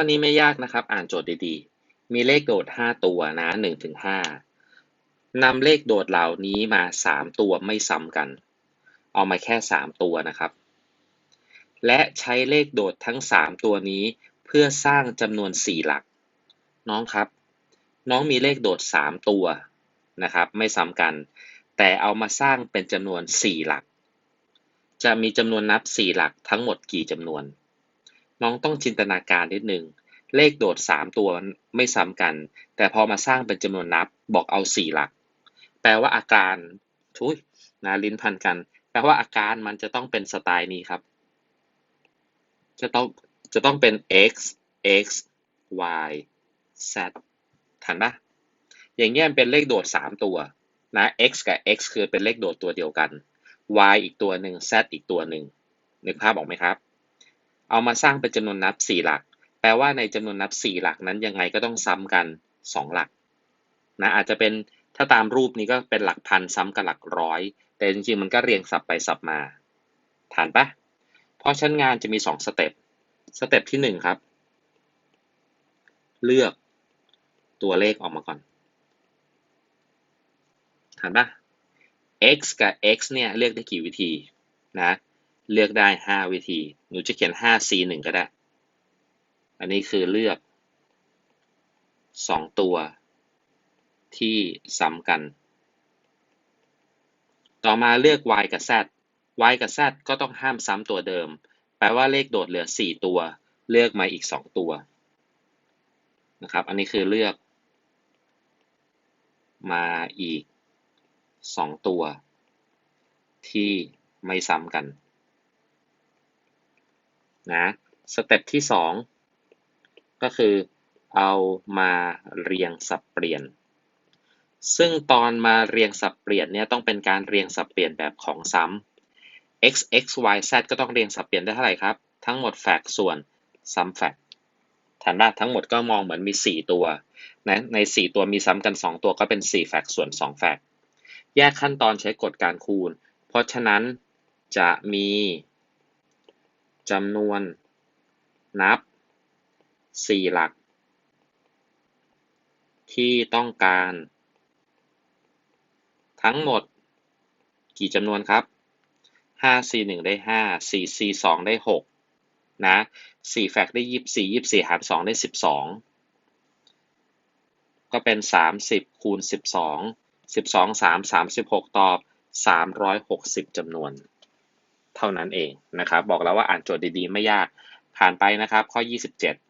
ข้อนี้ไม่ยากนะครับ อ่านโจทย์ดีๆ มีเลขโดด 5 ตัวนะ1ถึง5นำเลขโดดเหล่านี้มา 3 ตัวไม่ซ้ำกัน เอามาแค่ 3 ตัวนะครับ และใช้เลขโดดทั้ง 3 ตัวนี้เพื่อสร้างจำนวน 4 หลัก น้องครับ น้องมีเลขโดด 3 ตัวนะครับ ไม่ซ้ำกัน แต่เอามาสร้างเป็นจำนวน 4 หลัก จะมีจำนวนนับ 4 หลักทั้งหมดกี่จำนวน น้องต้องจินตนาการนิดนึงเลขโดด 3 ตัวไม่ซ้ำกัน แต่พอมาสร้างเป็นจำนวนนับบอกเอา 4 หลัก แปลว่าอาการทุยนะลิ้นพันกัน แปลว่าอาการมันจะต้องเป็นสไตล์นี้ครับ จะต้องจะต้องเป็น x x y z ทันปะอย่างเงี้ยเป็นเลขโดด 3 ตัวนะ x กับ x คือเป็นเลขโดดตัวเดียวกัน y อีกตัวหนึ่ง z อีกตัวหนึ่งนึกภาพออกไหมครับ เอามาสร้างเป็นจำนวนนับ 4 หลัก แปลว่าในจำนวนนับ 4 หลักนั้นยังไงก็ต้องซ้ำกัน 2 หลักนะอาจจะเป็นถ้าตามรูปนี้ก็เป็นหลักพันซ้ำกับหลักร้อย แต่จริงๆมันก็เรียงสับไปสับมาฐานปะเพราะชั้นงานจะมี 2 สเต็ป สเต็ปที่ 1 ครับ เลือกตัวเลขออกมาก่อนฐานปะ x กับ x เนี่ยเลือกได้กี่วิธีนะ เลือกได้ 5 วิธี หนูจะเขียน 5 c 1ก็ได้ อันนี้คือเลือก 2 ตัว ที่ซ้ำกัน ต่อมาเลือก y กับ z y กับ z ก็ต้องห้ามซ้ำตัวเดิม แปลว่าเลขโดดเหลือ 4 ตัว เลือกมาอีก 2 ตัวนะครับ อันนี้คือเลือก มาอีก 2 ตัว ที่ไม่ซ้ำกัน นะสเต็ปที่ 2 ก็คือเอามาเรียงสับเปลี่ยน ซึ่งตอนมาเรียงสับเปลี่ยนเนี่ยต้องเป็นการเรียงสับเปลี่ยนแบบของซ้ำ x x y z ก็ต้องเรียงสับเปลี่ยนได้เท่าไหร่ครับ ทั้งหมดแฟกส่วนซ้ำแฟกฐานว่าทั้งหมดก็มองเหมือนมี 4 ตัวนะใน 4 ตัวมีซ้ำกัน 2 ตัวก็เป็น4แฟกส่วน2แฟกแยกขั้นตอนใช้กฎการคูณ เพราะฉะนั้นจะมี จำนวน นับ4หลัก ที่ต้องการ ทั้งหมด กี่จำนวนครับ5 c 1ได้ 5 4 c 2ได้ 6 นะ 4 แฟกได้ 24 24 หาร 2 ได้ 12 ก็เป็น 30 คูณ 12 12 3 36 ตอบ 360จำนวน เท่านั้นเองนะครับ บอกแล้วว่าอ่านโจทย์ดีๆ ไม่ยากผ่านไปนะครับ ข้อ 27